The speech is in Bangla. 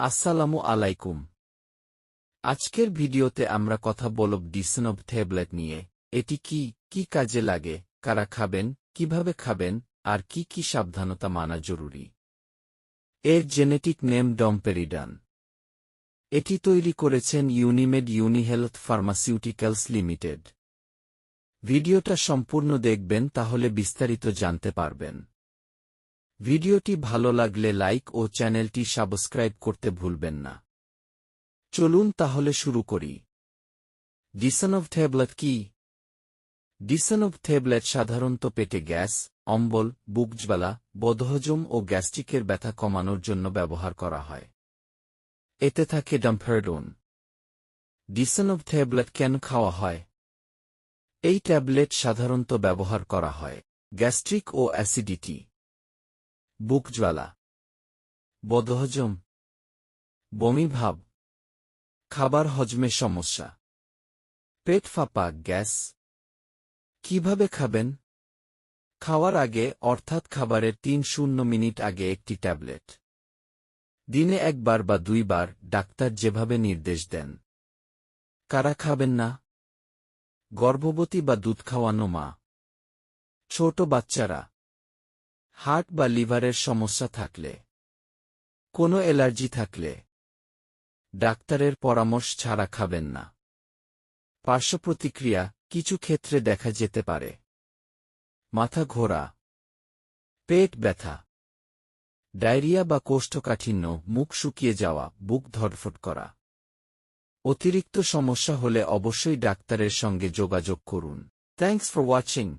আসসালামু আলাইকুম। আজকের ভিডিওতে আমরা কথা বলব ডিসনব ট্যাবলেট নিয়ে। এটি কি কি কাজে লাগে, কারা খাবেন, কীভাবে খাবেন, আর কি কি সাবধানতা মানা জরুরি? এর জেনেটিক নেম ডম্পেরিডান। এটি তৈরি করেছেন ইউনিমেড ইউনিহেলথ ফার্মাসিউটিক্যালস লিমিটেড। ভিডিওটা সম্পূর্ণ দেখবেন, তাহলে বিস্তারিত জানতে পারবেন। ভিডিওটি ভালো লাগলে লাইক ও চ্যানেলটি সাবস্ক্রাইব করতে ভুলবেন না। চলুন তাহলে শুরু করি। ডিসনভ ট্যাবলেট কি? ডিসনভ ট্যাবলেট সাধারণত পেটে গ্যাস, অম্বল, বুকজ্বালা, বদহজম ও গ্যাস্ট্রিকের ব্যথা কমানোর জন্য ব্যবহার করা হয়। এতে থাকে ডাম্পারডোন। ডিসনভ ট্যাবলেট কেন খাওয়া হয়? এই ট্যাবলেট সাধারণত ব্যবহার করা হয়। গ্যাস্ট্রিক ও অ্যাসিডিটি। বুক জ্বালা বদহজম বমি ভাব খাবার হজমে সমস্যা, পেট ফাঁপা, গ্যাস, কীভাবে খাবেন? খাওয়ার আগে, অর্থাৎ খাবারের তিন শূন্য মিনিট আগে একটি ট্যাবলেট। দিনে একবার বা দুইবার ডাক্তার যেভাবে নির্দেশ দেন। কারা খাবেন না? গর্ভবতী বা দুধ খাওয়ানো মা। ছোট বাচ্চারা। হার্ট বা লিভারের সমস্যা থাকলে। কোনো অ্যালার্জি থাকলে। ডাক্তারের পরামর্শ ছাড়া খাবেন না। পার্শ্বপ্রতিক্রিয়া কিছু ক্ষেত্রে দেখা যেতে পারে। মাথা ঘোরা। পেট ব্যথা। ডায়রিয়া বা কোষ্ঠকাঠিন্য, মুখ শুকিয়ে যাওয়া, বুক ধরফট করা। অতিরিক্ত সমস্যা হলে অবশ্যই ডাক্তারের সঙ্গে যোগাযোগ করুন। Thanks for watching